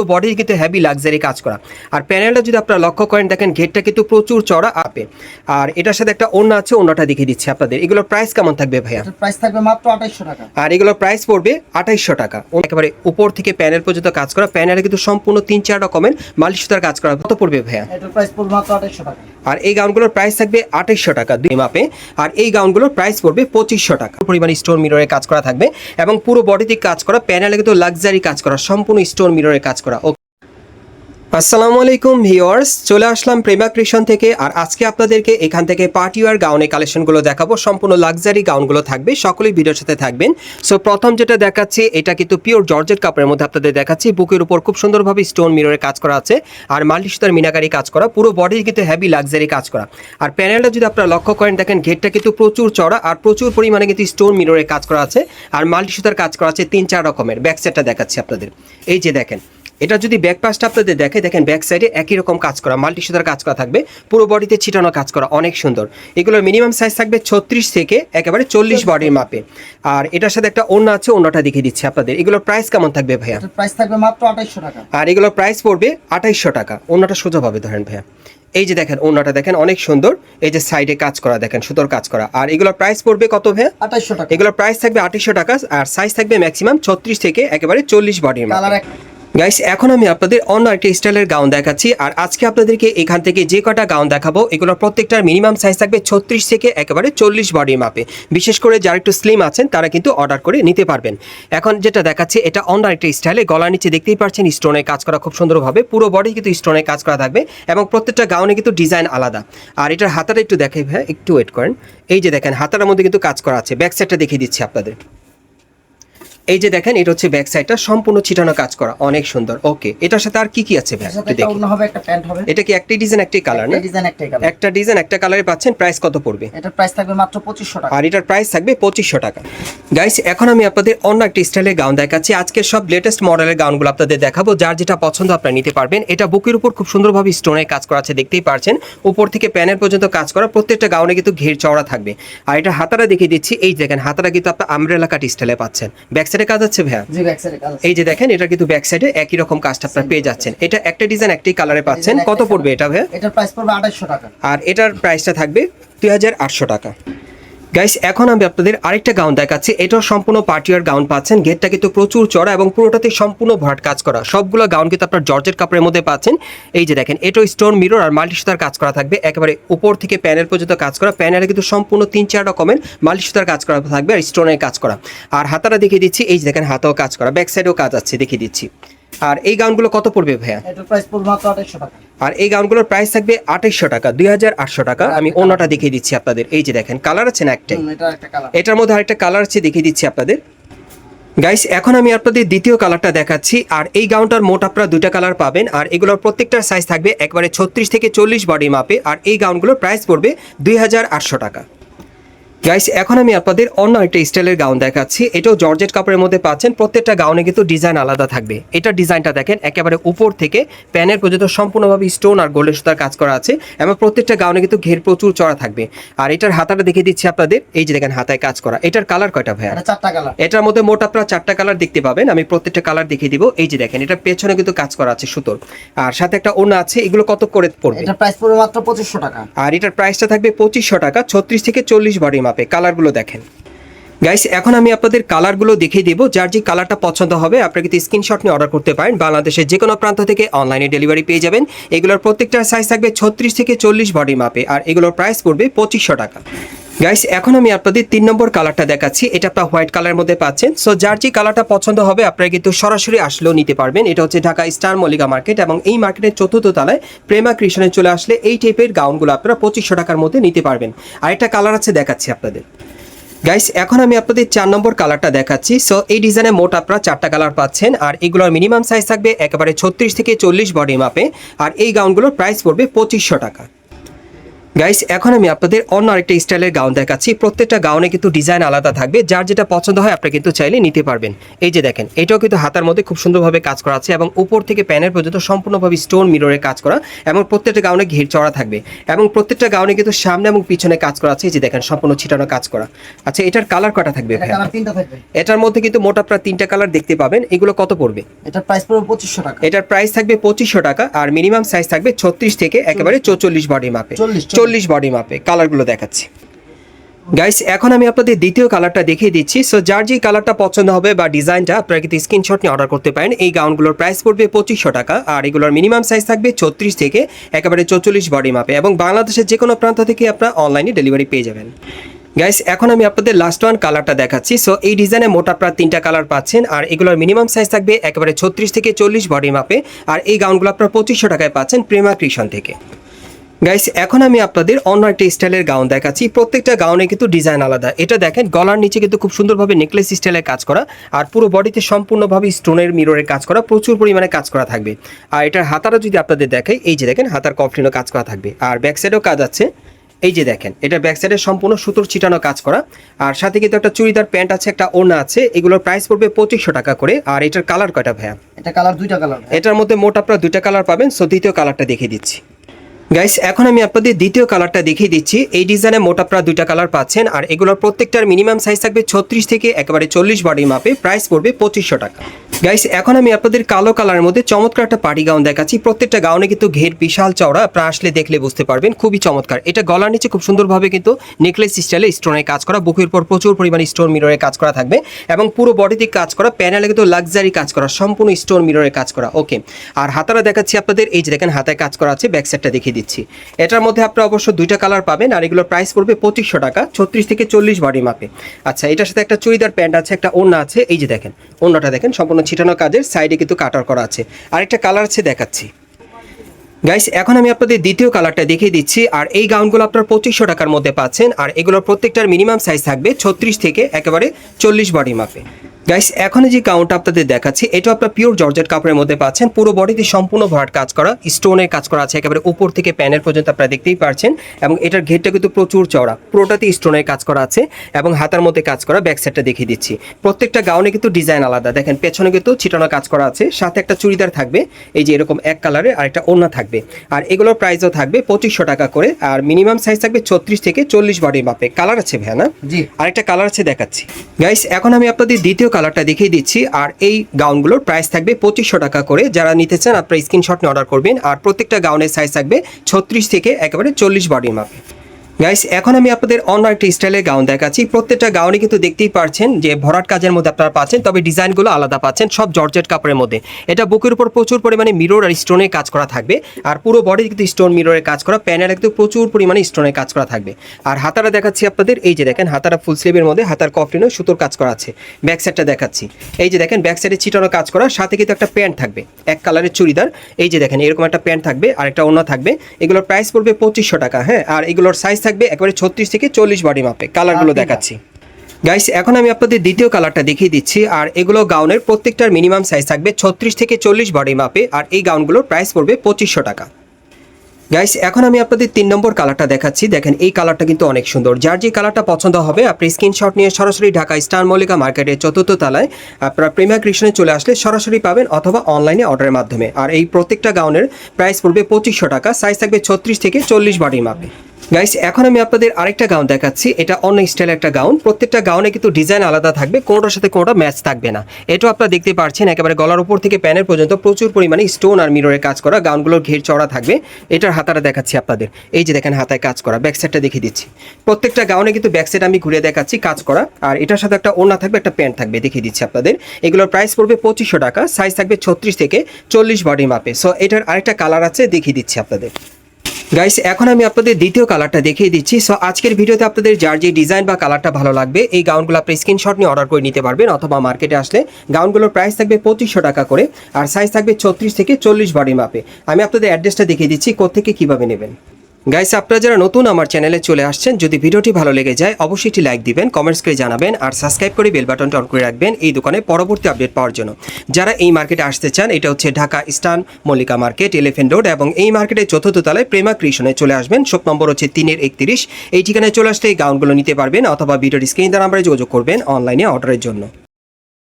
পুরো বডি কিন্তু heavy luxury কাজ করা। আর প্যানেলটা যদি আপনারা লক্ষ্য করেন দেখেন ঘেরটা কিন্তু প্রচুর চড়া আপে আর এটার সাথে একটা ওড়না আছে ওড়নাটা দেখিয়ে দিচ্ছি আপনাদের। এগুলোর প্রাইস কেমন থাকবে ভাইয়া? প্রাইস থাকবে মাত্র আঠাইশশো টাকা। আর এগুলোর প্রাইস পড়বে আঠাইশশো টাকা। একেবারে উপর থেকে প্যানেল পর্যন্ত কাজ করা। প্যানেলে কিন্তু সম্পূর্ণ তিন চার রকমের মালিশ সুতার কাজ করা। কত পড়বে ভাইয়া? এটার প্রাইস পড়বে মাত্র আঠাইশশো টাকা। আর এই গাউনগুলোর প্রাইস থাকবে আঠাইশশো টাকা দুই মাপে। আর এই গাউনগুলোর প্রাইস পড়বে পঁচিশশো টাকা। পরিমাণ স্টোন মিররে কাজ করা থাকবে এবং পুরো বডিতে কাজ করা প্যানেলে কিন্তু লাক্সারি কাজ করা, সম্পূর্ণ স্টোন মিররে কাজ করা। আসসালামু আলাইকুম ভিউয়ার্স, চলে আসলাম প্রেমা কৃষণ থেকে, আর আজকে আপনাদেরকে এখান থেকে পার্টিওয়ার গাউনের কালেকশনগুলো দেখাবো, সম্পূর্ণ লাক্সারি গাউনগুলো থাকবে, সকলেই ভিডিওর সাথে থাকবেন। সো প্রথম যেটা দেখাচ্ছি, এটা কিন্তু পিওর জর্জেট কাপড়ের মধ্যে আপনাদের দেখাচ্ছি, বুকের উপর খুব সুন্দরভাবে স্টোন মিররে কাজ করা আছে, আর মাল্টি সুতার মিনাকারি কাজ করা, পুরো বডি কিন্তু হেভি লাক্সারি কাজ করা। আর প্যানেলটা যদি আপনারা লক্ষ্য করেন, দেখেন ঘেরটা কিন্তু প্রচুর চড়া আর প্রচুর পরিমাণে কিন্তু স্টোন মিররে কাজ করা আছে, আর মাল্টি সুতার কাজ করা আছে তিন চার রকমের ব্যাক সাইডটা দেখাচ্ছি আপনাদের। এই যে দেখেন এটা যদি ব্যাক পাশটা আপনাদের দেখে দেখেন ব্যাক সাইডে একই রকম কাজ করা মাল্টি সুতার কাজ করা থাকবে পুরো বডিতে ছিটানো কাজ করা অনেক সুন্দর। এগুলোর মিনিমাম সাইজ থাকবে ছত্রিশ থেকে একেবারে চল্লিশ বডির মাপে। আর এটার সাথে একটা ওড়না আছে ওড়নাটা দেখিয়ে দিচ্ছি আপনাদের। এগুলোর প্রাইস কেমন থাকবে ভাইয়া? প্রাইস থাকবে মাত্র আঠাইশশো টাকা। আর এগুলোর প্রাইস পড়বে আঠাইশশো টাকা। ওড়নাটা সোজাভাবে ধরেন ভাইয়া। এই যে দেখেন ওড়নাটা দেখেন অনেক সুন্দর। এই যে সাইডে কাজ করা দেখেন সুতোর কাজ করা। আর এগুলোর প্রাইস পড়বে কত ভাইয়া? আঠাইশশো টাকা। এগুলোর প্রাইস থাকবে আঠাইশশো টাকা আর সাইজ থাকবে ম্যাক্সিমাম ছত্রিশ থেকে একেবারে চল্লিশ বডির মাপে। কালার গাইস এখন আমি আপনাদের অন্য একটা স্টাইলের গাউন দেখাচ্ছি, আর আজকে আপনাদেরকে এখান থেকে যে কটা গাউন দেখাবো, এগুলোর প্রত্যেকটার মিনিমাম সাইজ থাকবে ছত্রিশ থেকে একেবারে চল্লিশ বডির মাপে বিশেষ করে যারা একটু স্লিম আছেন, তারা কিন্তু অর্ডার করে নিতে পারবেন। এখন যেটা দেখাচ্ছি, এটা অন্য একটা স্টাইলে গলার নিচে দেখতেই পাচ্ছেন স্টোনে কাজ করা খুব সুন্দরভাবে, পুরো বডি কিন্তু স্টোনে কাজ করা থাকবে, এবং প্রত্যেকটা গাউনে কিন্তু ডিজাইন আলাদা। আর এটার হাতাটা একটু দেখে ভাই, একটু ওয়েট করেন। এই যে দেখেন হাতার মধ্যে কিন্তু কাজ করা আছে ব্যাক সাইডটা দেখিয়ে দিচ্ছি আপনাদের। এই যে দেখেন এটা হচ্ছে ব্যাক সাইডটা সম্পূর্ণ ছিটানো কাজ করা। অনেক সুন্দর। ওকে এটার সাথে আর কি কি আছে ভাই? একটু দেখি। হবে একটা প্যান্ট হবে। এটা কি একটাই ডিজাইন একটাই কালার না? ডিজাইন একটাই কালার একটা ডিজাইন একটা কালারে পাচ্ছেন প্রাইস কত পড়বে? এটার প্রাইস থাকবে মাত্র পঁচিশশো টাকা। আর এটার প্রাইস থাকবে পঁচিশশো টাকা। গাইস এখন আমি আপনাদের অন্য একটা স্টাইলের গাউন দেখাচ্ছি। আজকে সব লেটেস্ট মডেলের গাউনগুলো আপনাদের দেখাবো। যার যেটা পছন্দ আপনারা নিতে পারবেন। এটা বুকের উপর খুব সুন্দরভাবে স্টোনের কাজ করা আছে দেখতেই পারছেন। উপর থেকে প্যানের পর্যন্ত কাজ করা প্রত্যেকটা গাউনে কিন্তু ঘের চওড়া থাকবে। আর এটা হাতারা দেখিয়ে দিচ্ছি। এই দেখেন হাতারা কিন্তু আপনার আমরেলা কাট স্টাইলে পাচ্ছেন। ব্যাক সাইডে কাজ আছে ভাইয়া? জি ব্যাক সাইডে কালার এই যে দেখেন এটা কিন্তু ব্যাক সাইডে একই রকম কাজটা আপনারা পেয়ে যাচ্ছেন। এটা একটা ডিজাইন একটাই কালারে পাচ্ছেন। কত পড়বে এটা ভাইয়া? এটার প্রাইস পড়বে 2800 টাকা। আর এটার প্রাইসটা থাকবে দুই হাজার আটশো টাকা। গাইস এখন আমি আপনাদের আরেকটা গাউন দেখাচ্ছি। এটাও সম্পূর্ণ পার্টিয়ার গাউন পাচ্ছেন। গেটটা কিন্তু প্রচুর চড়া এবং পুরোটাতে সম্পূর্ণ ভরাট কাজ করা। সবগুলো গাউন কিন্তু আপনার জর্জের কাপড়ের মধ্যে পাচ্ছেন। এই যে দেখেন, এটাও স্টোন মিরর আর মাল্টি সুতার কাজ করা থাকবে। একেবারে উপর থেকে প্যানেল পর্যন্ত কাজ করা। প্যানেলে কিন্তু সম্পূর্ণ তিন চার রকমের মাল্টি সুতার কাজ করা থাকবে আর স্টোনের কাজ করা। আর হাতাটা দেখিয়ে দিচ্ছি। এই যে দেখেন, হাতাও কাজ করা। ব্যাক সাইডেও কাজ আছে, দেখিয়ে দিচ্ছি। আর এই গাউনগুলো কত পড়বে ভাইয়া? এটার প্রাইস পড়বে মাত্র আঠাইশশো টাকা। আর এই গাউনগুলোর প্রাইস থাকবে আঠাইশশো টাকা দুই হাজার আটশো টাকা। আমি অন্যটা দেখিয়ে দিচ্ছি আপনাদের। এই যে দেখেন কালার আছে না একটাই? এটার মধ্যে আরেকটা কালার আছে দেখিয়ে দিচ্ছি আপনাদের। গাইস এখন আমি আপনাদের দ্বিতীয় কালারটা দেখাচ্ছি। আর এই গাউনটার মোট আপনারা দুইটা কালার পাবেন। আর এগুলোর প্রত্যেকটার সাইজ থাকবে একবারে ছত্রিশ থেকে চল্লিশ বডি মাপে আর এই গাউনগুলোর প্রাইস পড়বে দুই হাজার আটশো টাকা। গাইস এখন আমি আপনাদের অন্য একটা স্টাইলের গাউন দেখাচ্ছি। এটাও জর্জেট কাপড়ের মধ্যে পাচ্ছেন। প্রত্যেকটা গাউনে কিন্তু ডিজাইন আলাদা থাকবে। এটা ডিজাইনটা দেখেন একেবারে উপর থেকে প্যানের পর্যন্ত সম্পূর্ণভাবে স্টোন আর গোল্ডের সুতার কাজ করা আছে এবং প্রত্যেকটা গাউনে কিন্তু ঘের প্রচুর চড়া থাকবে। আর এটার হাতাটা দেখিয়ে দিচ্ছি আপনাদের। এই যে দেখেন হাতায় কাজ করা। এটার কালার কয়টা ভাইয়া? এটা চারটা কালার। এটার মধ্যে মোট আপনারা চারটা কালার দেখতে পাবেন। আমি প্রত্যেকটা কালার দেখিয়ে দিব। এই যে দেখেন এটা পেছনে কিন্তু কাজ করা আছে সুতোর। আর সাথে একটা ওড়না আছে এগুলো কত করে পড়বে? এটার প্রাইস পড়বে মাত্র পঁচিশশো টাকা। আর এটার প্রাইসটা থাকবে পঁচিশশো টাকা। ছত্রিশ থেকে চল্লিশ বডি মাপে কালারগুলো দেখেন। গাইস এখন আমি আপনাদের কালারগুলো দেখিয়ে দিব, যার যে কালারটা পছন্দ হবে, আপনারা কিন্তু স্ক্রিনশট নিয়ে অর্ডার করতে পারেন। বাংলাদেশের যে কোনো প্রান্ত থেকে অনলাইনে ডেলিভারি পেয়ে যাবেন। এগুলোর প্রত্যেকটার সাইজ থাকবে ছত্রিশ থেকে চল্লিশ বডি মাপে, আর এগুলোর প্রাইস পড়বে পঁচিশশো টাকা। গাইস এখন আমি আপনাদের তিন নম্বর কালারটা দেখাচ্ছি। এটা আপনার হোয়াইট কালারের মধ্যে পাচ্ছেন। সো যার যে কালারটা পছন্দ হবে, আপনারা কিন্তু সরাসরি আসলেও নিতে পারবেন। এটা হচ্ছে ঢাকা স্টার মল্লিকা মার্কেট এবং এই মার্কেটের চতুর্থ তলায় প্রেমা কৃষ্ণে চলে আসলে এই টাইপের গাউনগুলো আপনারা পঁচিশশো টাকার মধ্যে নিতে পারবেন। আর একটা কালার আছে দেখাচ্ছি আপনাদের। গাইস এখন আমি আপনাদের চার নম্বর কালারটা দেখাচ্ছি। সো এই ডিজাইনে মোট আপনারা চারটা কালার পাচ্ছেন। আর এগুলোর মিনিমাম সাইজ থাকবে একেবারে ছত্রিশ থেকে চল্লিশ বডি মাপে আর এই গাউনগুলোর প্রাইস পড়বে পঁচিশশো টাকা। গাইস এখন আমি আপনাদের অন্য আরেকটা স্টাইলের গাউন দেখাচ্ছি। প্রত্যেকটা গাউনে কিন্তু ডিজাইন আলাদা থাকবে। যার যেটা পছন্দ হয় আপনারা কিন্তু চাইলে নিতে পারবেন। এই যে দেখেন এটাও কিন্তু হাতার মধ্যে খুব সুন্দরভাবে কাজ করা আছে এবং উপর থেকে প্যানের পর্যন্ত সম্পূর্ণভাবে স্টোন মিররের কাজ করা এবং প্রত্যেকটা গাউনে ঘির চড়া থাকবে এবং প্রত্যেকটা গাউনে কিন্তু সামনে এবং পিছনে কাজ করা আছে। এই যে দেখেন সম্পূর্ণ ছিটানো কাজ করা। আচ্ছা এটার কালার কটা থাকবে এটা কালার তিনটা থাকবে। এটার মধ্যে কিন্তু মোটা প্রায় তিনটা কালার দেখতে পাবেন। এগুলো কত পড়বে? এটার প্রাইস পড়বে পঁচিশশো টাকা। এটার প্রাইস থাকবে পঁচিশশো টাকা আর মিনিমাম সাইজ থাকবে ছত্রিশ থেকে একেবারে চৌচল্লিশ বডি মাপে 40 চল্লিশ বডি মাপে কালারগুলো দেখাচ্ছি। গাইস এখন আমি আপনাদের দ্বিতীয় কালারটা দেখিয়ে দিচ্ছি। সো যার যে কালারটা পছন্দ হবে বা ডিজাইনটা, আপনারা কিন্তু স্ক্রিনশট নিয়ে অর্ডার করতে পারেন। এই গাউনগুলোর প্রাইস পড়বে পঁচিশশো টাকা আর এগুলোর মিনিমাম সাইজ থাকবে ছত্রিশ থেকে একেবারে চৌচল্লিশ বডি মাপে এবং বাংলাদেশের যে কোনো প্রান্ত থেকে আপনারা অনলাইনে ডেলিভারি পেয়ে যাবেন। গাইস এখন আমি আপনাদের লাস্ট ওয়ান কালারটা দেখাচ্ছি। সো এই ডিজাইনে মোটা প্রায় তিনটা কালার পাচ্ছেন আর এগুলোর মিনিমাম সাইজ থাকবে একেবারে ছত্রিশ থেকে চল্লিশ বডি মাপে আর এই গাউনগুলো আপনারা পঁচিশশো টাকায় পাচ্ছেন প্রেমা কৃষণ থেকে। গাইস এখন আমি আপনাদের অন্য একটা স্টাইলের গাউন দেখাচ্ছি। প্রত্যেকটা গাউনে কিন্তু ডিজাইন আলাদা। এটা দেখেন গলার নিচে কিন্তু খুব সুন্দরভাবে নেকলেস স্টাইলের কাজ করা আর পুরো বডিতে সম্পূর্ণভাবে স্টোনের মিররের কাজ করা প্রচুর পরিমাণে কাজ করা থাকবে। আর এটার হাতারা যদি আপনাদের দেখাই এই যে দেখেন হাতার কফলিনও কাজ করা থাকবে। আর ব্যাক সাইডেও কাজ আছে। এই যে দেখেন এটা ব্যাক সাইডে সম্পূর্ণ সুতোর ছিটানো কাজ করা। আর সাথে কিন্তু একটা চুড়িদার প্যান্ট আছে একটা ওড়না আছে। এগুলোর প্রাইস পড়বে পঁচিশশো টাকা করে। আর এটার কালার কয়টা ভাইয়া? এটা কালার দুইটা কালার এটার মধ্যে মোট আপনারা দুইটা কালার পাবেন। সো দ্বিতীয় কালারটা দেখিয়ে দিচ্ছি। গাইস এখন আমি আপনাদের দ্বিতীয় কালারটা দেখিয়ে দিচ্ছি। এই ডিজাইনে মোট আপনারা দুইটা কালার পাচ্ছেন, আর এগুলোর প্রত্যেকটার মিনিমাম সাইজ থাকবে ছত্রিশ থেকে একেবারে চল্লিশ বডি মাপে প্রাইস পড়বে পঁচিশশো টাকা। গাইস এখন আমি আপনাদের কালো কালারের মধ্যে চমৎকার একটা পার্টি গাউন দেখাচ্ছি। প্রত্যেকটা গাউনে কিন্তু ঘের বিশাল চওড়া, আপনারা আসলে দেখলে বুঝতে পারবেন, খুবই চমৎকার। এটা গলার নিচে খুব সুন্দরভাবে কিন্তু নেকলেস স্টাইলে স্টোনের কাজ করা, বুকের পর প্রচুর পরিমাণে স্টোন মিররের কাজ করা থাকবে এবং পুরো বডিতে কাজ করা প্যানেলে কিন্তু লাক্সারি কাজ করা, সম্পূর্ণ স্টোন মিররের কাজ করা ওকে আর হাতারা দেখাচ্ছি আপনাদের, এই যে দেখেন, হাতায় কাজ করা আছে ব্যাক সাইডটা দেখিয়ে দিচ্ছি। এটার মধ্যে আপনারা অবশ্য দুইটা কালার পাবেন, আর এগুলোর প্রাইস পড়বে পঁচিশশো টাকা, ছত্রিশ থেকে চল্লিশ বডি মাপে আচ্ছা এটার সাথে একটা চুড়িদার প্যান্ট আছে, একটা ওড়না আছে, এই যে দেখেন, ওড়নাটা দেখেন, সম্পূর্ণ ছিটানো কাজের সাইডে কিন্তু কাটার করা আছে। আরেকটা কালার আছে, দেখাচ্ছি। গাইস এখন আমি আপনাদের দ্বিতীয় কালারটা দেখিয়ে দিচ্ছি, আর এই গাউনগুলো আপনার পঁচিশশো টাকার মধ্যে পাচ্ছেন, আর এগুলোর প্রত্যেকটার মিনিমাম সাইজ থাকবে ছত্রিশ থেকে একেবারে চল্লিশ বডি মাপে গাইস এখন যে গাউনটা আপনাদের দেখাচ্ছি এটা আপনার পিওর জর্জেট কাপড়ের মধ্যে পাচ্ছেন। পুরো বডিতে সম্পূর্ণ ভরাট কাজ করা স্টোনের কাজ করা আছে একেবারে উপর থেকে প্যানের পর্যন্ত আপনারা দেখতেই পারছেন। এবং এটার ঘেরটা কিন্তু প্রচুর চওড়া পুরোটাতে স্টোনের কাজ করা আছে এবং হাতার মধ্যে কাজ করা ব্যাক সাইডটা দেখিয়ে দিচ্ছি। প্রত্যেকটা গাউনে কিন্তু ডিজাইন আলাদা। দেখেন পেছনে কিন্তু ছিটানো কাজ করা আছে সাথে একটা চুড়িদার থাকবে এই যে এরকম এক কালারের আর একটা ওড়না থাকবে। আর এগুলোর প্রাইসও থাকবে পঁচিশশো টাকা করে আর মিনিমাম সাইজ থাকবে ছত্রিশ থেকে চল্লিশ বডি মাপে। কালার আছে ভাইয়া না? জি। আরেকটা কালার আছে দেখাচ্ছি। গাইস এখন আমি আপনাদের দ্বিতীয় কালারটা দেখিয়ে দিচ্ছি, আর এই গাউনগুলোর প্রাইস থাকবে পঁচিশশো টাকা করে। যারা নিতে চান, আপনারা স্ক্রিনশট নিয়ে অর্ডার করবেন, আর প্রত্যেকটা গাউনের সাইজ থাকবে ছত্রিশ থেকে একেবারে চল্লিশ বডির মাপে গাইস এখন আমি আপনাদের অন্য একটা স্টাইলের গাউন দেখাচ্ছি। প্রত্যেকটা গাউনে কিন্তু দেখতেই পারছেন যে ভরাট কাজের মধ্যে আপনারা পাচ্ছেন, তবে ডিজাইনগুলো আলাদা পাচ্ছেন, সব জর্জেট কাপড়ের মধ্যে। এটা বুকের উপর প্রচুর পরিমাণে মিরর আর স্টোনের কাজ করা থাকবে। আর পুরো বডি কিন্তু স্টোন মিররের কাজ করা প্যানেলে কিন্তু প্রচুর পরিমাণে স্টোনের কাজ করা থাকবে। আর হাতারা দেখাচ্ছি আপনাদের, এই যে দেখেন, হাতারা ফুল স্লিভের মধ্যে, হাতার কফলিনও সুতোর কাজ করা আছে। ব্যাক সাইডটা দেখাচ্ছি। এই যে দেখেন ব্যাক সাইডে চিটানো কাজ করা, সাথে কিন্তু একটা প্যান্ট থাকবে, এক কালারের চুড়িদার। এই যে দেখেন, এরকম একটা প্যান্ট থাকবে আর একটা অন্য থাকবে। এগুলোর প্রাইস পড়বে পঁচিশশো টাকা হ্যাঁ? আর এগুলোর সাইজ থাকবে একবারে ছত্রিশ থেকে চল্লিশ বডি মাপে। কালারগুলো। দেখাচ্ছি। গাইস এখন আমি আপনাদের দ্বিতীয় কালারটা দেখিয়ে দিচ্ছি আর এগুলো গাউনের প্রত্যেকটার মিনিমাম সাইজ থাকবে ছত্রিশ থেকে চল্লিশ বডি মাপে আর এই গাউনগুলোর প্রাইস পড়বে পঁচিশশো টাকা। গাইস এখন আমি আপনাদের তিন নম্বর কালারটা দেখাচ্ছি। দেখেন এই কালারটা কিন্তু অনেক সুন্দর। যার যে কালারটা পছন্দ হবে আপনি স্ক্রিনশট নিয়ে সরাসরি ঢাকা স্টার মল্লিকা মার্কেটের চতুর্থ তলায় আপনারা প্রেমিয়া কৃষ্ণে চলে আসলে সরাসরি পাবেন অথবা অনলাইনে অর্ডারের মাধ্যমে। আর এই প্রত্যেকটা গাউনের প্রাইস পড়বে পঁচিশশো টাকা। সাইজ থাকবে ছত্রিশ থেকে চল্লিশ বডি মাপে। গাইস এখন আমি আপনাদের আরেকটা গাউন দেখাচ্ছি। এটা অন্য স্টাইলের একটা গাউন প্রত্যেকটা গাউনে কিন্তু ডিজাইন আলাদা থাকবে, কোনোটার সাথে কোনোটা ম্যাচ থাকবে না। এটাও আপনারা দেখতে পাচ্ছেন একেবারে গলার উপর থেকে প্যানের পর্যন্ত প্রচুর পরিমাণে স্টোন আর মিররের কাজ করা গাউনগুলোর ঘের চড়া থাকবে। এটার হাতাটা দেখাচ্ছি আপনাদের। এই যে দেখেন, হাতায় কাজ করা। ব্যাক সাইডটা দেখিয়ে দিচ্ছি। প্রত্যেকটা গাউনে কিন্তু ব্যাক সাইড আমি ঘুরে দেখাচ্ছি, কাজ করা। আর এটার সাথে একটা ওড়না থাকবে, একটা প্যান্ট থাকবে, দেখিয়ে দিচ্ছি আপনাদের। এগুলোর প্রাইস পড়বে পঁচিশশো টাকা সাইজ থাকবে ছত্রিশ থেকে চল্লিশ বডি মাপে সো এটার আরেকটা কালার আছে, দেখিয়ে দিচ্ছি আপনাদের। গাইস এখন আমি আপনাদের দ্বিতীয় কালারটা দেখিয়ে দিচ্ছি। সো আজকের ভিডিওতে আপনাদের যার যে ডিজাইন বা কালারটা ভালো লাগবে, এই গাউনগুলো আপনি স্ক্রিনশট নিয়ে অর্ডার করে নিতে পারবেন অথবা মার্কেটে আসলে। গাউনগুলোর প্রাইস থাকবে পঁচিশশো টাকা করে, আর সাইজ থাকবে ছত্রিশ থেকে চল্লিশ বডি মাপে আমি আপনাদের অ্যাড্রেসটা দেখিয়ে দিচ্ছি কোথেকে কীভাবে নেবেন। গাইস আপনারা যারা নতুন আমার চ্যানেলে চলে আসছেন, যদি ভিডিওটি ভালো লেগে যায়, অবশ্যই একটি লাইক দিবেন কমেন্টস করে জানাবেন, আর সাবস্ক্রাইব করে বেল বাটনটা অন করে রাখবেন এই দোকানে পরবর্তী আপডেট পাওয়ার জন্য। যারা এই মার্কেটে আসতে চান, এটা হচ্ছে Dhaka eastern Mallika market elephant road এবং এই মার্কেটের চতুর্থ তলায় প্রেমা কৃষ্ণে চলে আসবেন। শপ নম্বর হচ্ছে তিনের একত্রিশ। এই ঠিকানায় চলে আসতে এই গাউনগুলো নিতে পারবেন, অথবা ভিডিওর স্ক্রিন দ্বারা নাম্বারে যোগাযোগ করবেন অনলাইনে অর্ডারের জন্য।